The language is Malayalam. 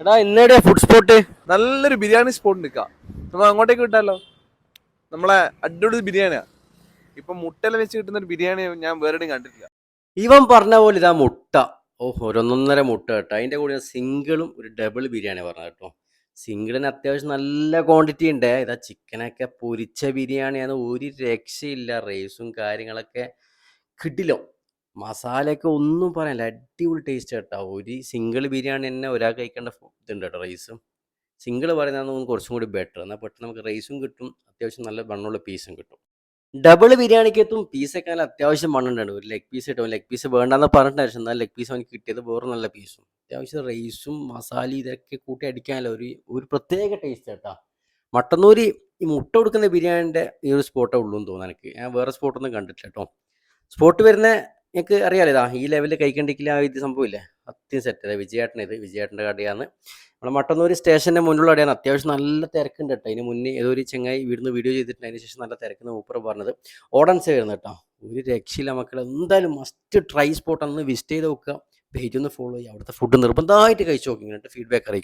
എടാ ഇന്നേടെ ഫുഡ് സ്പോട്ട് നല്ലൊരു ബിരിയാണി സ്പോട്ട് നിൽക്കാം നമ്മൾ അങ്ങോട്ടേക്ക് വിട്ടാലോ? നമ്മളെ അടിപൊളി ബിരിയാണിയാ. ഇപ്പൊ മുട്ടയിൽ വെച്ച് കിട്ടുന്ന ഒരു ബിരിയാണി ഞാൻ വേറെ കണ്ടില്ല കണ്ടിട്ടില്ല. ഇവൻ പറഞ്ഞ പോലെ ഇതാ മുട്ട. ഓ ഒരൊന്നൊന്നര മുട്ട കേട്ടോ. അതിന്റെ കൂടെ സിംഗിളും ഒരു ഡബിൾ ബിരിയാണി പറഞ്ഞ കേട്ടോ. സിംഗിളിന് അത്യാവശ്യം നല്ല ക്വാണ്ടിറ്റി ഉണ്ട്. ഇതാ ചിക്കനൊക്കെ പൊരിച്ച ബിരിയാണിയാണ് ഒരു രക്ഷയില്ല. റൈസും കാര്യങ്ങളൊക്കെ കിട്ടില്ലോ. മസാലയൊക്കെ ഒന്നും പറയാനില്ല. അടിപൊളി ടേസ്റ്റ് കേട്ടോ ഒരു സിംഗിൾ ബിരിയാണി തന്നെ ഒരാൾ കഴിക്കേണ്ട ഇതുണ്ട് കേട്ടോ റൈസും സിംഗിൾ പറയുന്നതാണ് കുറച്ചും കൂടി ബെറ്റർ എന്നാൽ പെട്ടെന്ന് നമുക്ക് റൈസും കിട്ടും. അത്യാവശ്യം നല്ല വണ്ണമുള്ള പീസും കിട്ടും. ഡബിൾ ബിരിയാണിക്ക് എത്തും പീസൊക്കെ നല്ല അത്യാവശ്യം മണ്ണുണ്ടാണ് ഒരു ലെഗ് പീസ് കിട്ടും. ലെഗ് പീസ് വേണ്ടെന്ന് പറഞ്ഞിട്ടായിരുന്നു എന്നാൽ ലെഗ് പീസ് അവന് കിട്ടിയത് വേറെ നല്ല പീസും അത്യാവശ്യം റൈസും മസാല ഇതൊക്കെ കൂട്ടി അടിക്കാനല്ല ഒരു ഒരു പ്രത്യേക ടേസ്റ്റ് കേട്ടോ മട്ടന്നൂര് ഈ മുട്ട കൊടുക്കുന്ന ബിരിയാണിന്റെ ഈ ഒരു സ്പോട്ടേ ഉള്ളൂ എന്ന് തോന്നുന്നു എനിക്ക്. ഞാൻ വേറെ സ്പോട്ടൊന്നും കണ്ടിട്ടില്ല കേട്ടോ സ്പോട്ട് വരുന്ന എനിക്ക് അറിയാലോ ഇതാ ഈ ലെവലിൽ കഴിക്കണ്ടെങ്കിൽ ആ ഇത് സംഭവമില്ലേ അത്യം സെറ്റ് അതെ വിജയേട്ടൻ ഇത് വിജയേട്ടന്റെ കടയാണ്. നമ്മുടെ മട്ടന്നൂർ സ്റ്റേഷന്റെ മുന്നിലുള്ള കടയാണ്. അത്യാവശ്യം നല്ല തിരക്കുണ്ട് കേട്ടോ. അതിന് മുന്നേ ഏതോ ഒരു ചെങ്ങായി വീടുന്ന് വീഡിയോ ചെയ്തിട്ടുണ്ട്. അതിന് ശേഷം നല്ല തിരക്കുന്ന മൂപ്പർ പറഞ്ഞത്. ഓഡൻസ് വരുന്നത് കേട്ടോ. ഒരു രക്ഷയില്ല മക്കൾ എന്തായാലും മസ്റ്റ് ട്രൈ സ്പോട്ടാണെന്ന് വിസിറ്റ് ചെയ്ത് നോക്കുക. പേജ് ഒന്ന് ഫോളോ ചെയ്യുക. അവിടുത്തെ ഫുഡ് നിർബന്ധമായിട്ട് കഴിച്ചു നോക്കി. എന്നിട്ട് ഫീഡ്ബാക്ക് അറിയിക്കും.